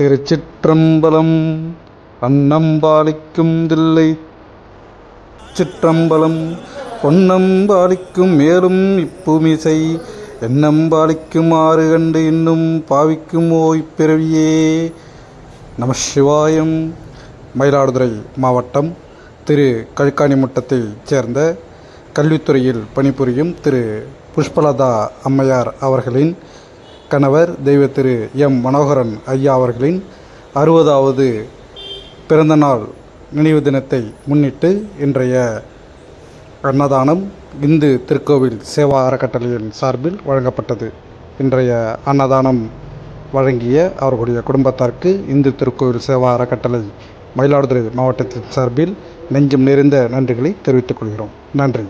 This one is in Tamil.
திருச்சிற்றம்பலம் அன்னம்பாலிக்கும் தில்லை. சிற்றம்பலம் பொன்னம்பாலிக்கும் மேலும் இப்புமிசை. எண்ணம்பாலிக்கும் ஆறு கண்டு இன்னும் பாவிக்கும் ஓய் பிறவியே. நம சிவாயம். மயிலாடுதுறை மாவட்டம் திரு கழுக்காணிமுட்டத்தைச் சேர்ந்த கல்வித்துறையில் பணிபுரியும் திரு புஷ்பலதா அம்மையார் அவர்களின் கணவர் தெய்வ திரு எம் மனோகரன் ஐயா அவர்களின் அறுபதாவது பிறந்தநாள் நினைவு தினத்தை முன்னிட்டு இன்றைய அன்னதானம் இந்து திருக்கோவில் சேவா அறக்கட்டளையின் சார்பில் வழங்கப்பட்டது. இன்றைய அன்னதானம் வழங்கிய அவர்களுடைய குடும்பத்தாருக்கு இந்து திருக்கோவில் சேவா அறக்கட்டளை மயிலாடுதுறை மாவட்டத்தின் சார்பில் நெஞ்சம் நிறைந்த நன்றிகளை தெரிவித்துக் கொள்கிறோம். நன்றி.